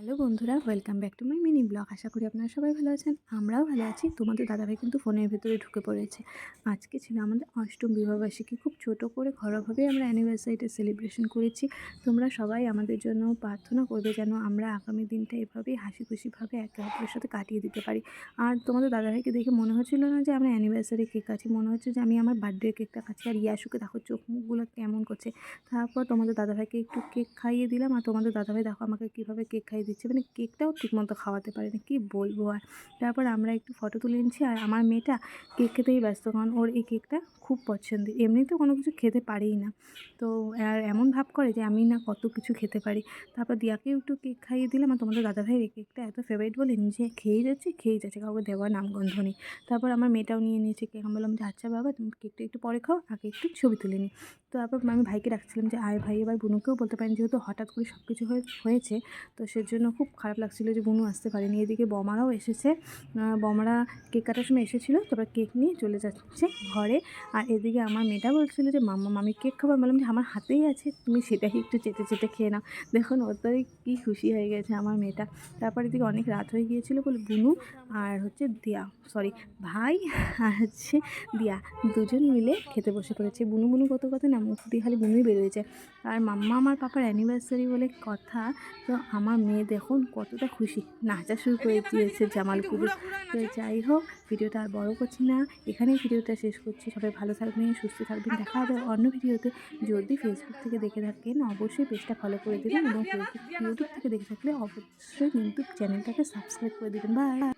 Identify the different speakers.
Speaker 1: Hello বন্ধুরা welcome back to my mini blog আশা করি আপনারা সবাই ভালো আছেন, আমরাও ভালো আছি। তোমাদের দাদাভাই কিন্তু ফোনের ভেতরে ঢুকে পড়েছে। আজকে ছিল আমাদের অষ্টম বিবাহবার্ষিকী। খুব ছোট করে ঘরোয়াভাবেই আমরা অ্যানিভার্সারিটা সেলিব্রেশন করেছি। তোমরা সবাই আমাদের জন্য প্রার্থনা করবে যেন আমরা আগামী দিনটা এভাবেই হাসি খুশিভাবে একে অপরের সাথে কাটিয়ে দিতে পারি। আর তোমাদের দাদাভাইকে দেখে মনে হচ্ছিল না যে আমরা অ্যানিভার্সারি কেক কাছি মনে হচ্ছে যে আমি আমার বার্থডে কেকটা খাচ্ছি আর ইয়াসুকে দেখো চোখ মুখগুলো কেমন করছে। তারপর তোমাদের দাদাভাইকে একটু কেক খাইয়ে দিলাম। আর তোমাদের দাদাভাই দেখো আমাকে কীভাবে কেক খাইয়ে দিচ্ছে। মানে কেকটাও ঠিকমতো খাওয়াতে পারে না কী বলব? আর তারপর আমরা একটু ফটো তুলে নিচ্ছি। আর আমার মেয়েটা কেক খেতেই ব্যস্ত, কারণ ওর এই কেকটা খুব পছন্দের। এমনিতেও কোনো কিছু খেতে পারেই না। তো আর এমন ভাব করে যে আমি না কত কিছু খেতে পারি। তারপর দিয়াকেও একটু কেক খাইয়ে দিলাম। আর তোমাদের দাদাভাইয়ের এই কেকটা এত ফেভারিট বলে নিজে খেয়েই যাচ্ছে খেয়েই যাচ্ছে, কাউকে দেওয়ার নামগন্ধ নেই। তারপর আমার মেয়েটাও নিয়ে নিয়েছে কেক। আমি বললাম যে আচ্ছা বাবা, তুমি কেকটা একটু পরে খাও, আগে একটু ছবি তুলে নিই তো তারপর আমি ভাইকে ডাকছিলাম যে, আয় ভাই, এবার বুনুকেও বলতে পারেন যেহেতু হঠাৎ করে সব কিছু হয়ে হয়েছে, তো সেজন্য খুব খারাপ লাগছিল যে বুনু আসতে পারেনি। এদিকে বমারাও এসেছে। বমারা কেক কাটার সময় এসেছিল, তারপর কেক নিয়ে চলে যাচ্ছে ঘরে। আর এদিকে আমার মেয়েটা বলছিল যে, মাম্মা আমি কেক খাব? আমি বললাম যে, আমার হাতেই আছে, তুমি সেটাই একটু চেটে চেটে খেয়ে নাও। দেখুন ওটাই কী খুশি হয়ে গেছে আমার মেয়েটা। তারপর এদিকে অনেক রাত হয়ে গিয়েছিল বলে বুনু আর হচ্ছে দিয়া সরি ভাই আর হচ্ছে দিয়া, দুজন মিলে খেতে বসে পড়েছে। বুনু বুনু কত কথা না মুখ দিয়ে খালি বুনুই বেরোয়েছে। আর মাম্মা আমার পাপার অ্যানিভার্সারি বলে কথা তো আমার মেয়ে দেখুন কতটা খুশি। নাচা শুরু করে দিয়েছে জামালপুরে। তো যাই হোক ভিডিওটা আর বড় করছি না। এখানেই ভিডিওটা শেষ করছি। সবাই ভালো থাকবেন সুস্থ থাকবেন। দেখা হবে অন্য ভিডিওতে। যদি ফেসবুক থেকে দেখে থাকেন। অবশ্যই পেজটা ফলো করে দেবেন এবং ফেসবুক ইউটিউব থেকে দেখে থাকলে অবশ্যই কিন্তু চ্যানেলটাকে সাবস্ক্রাইব করে দেবেন। বাই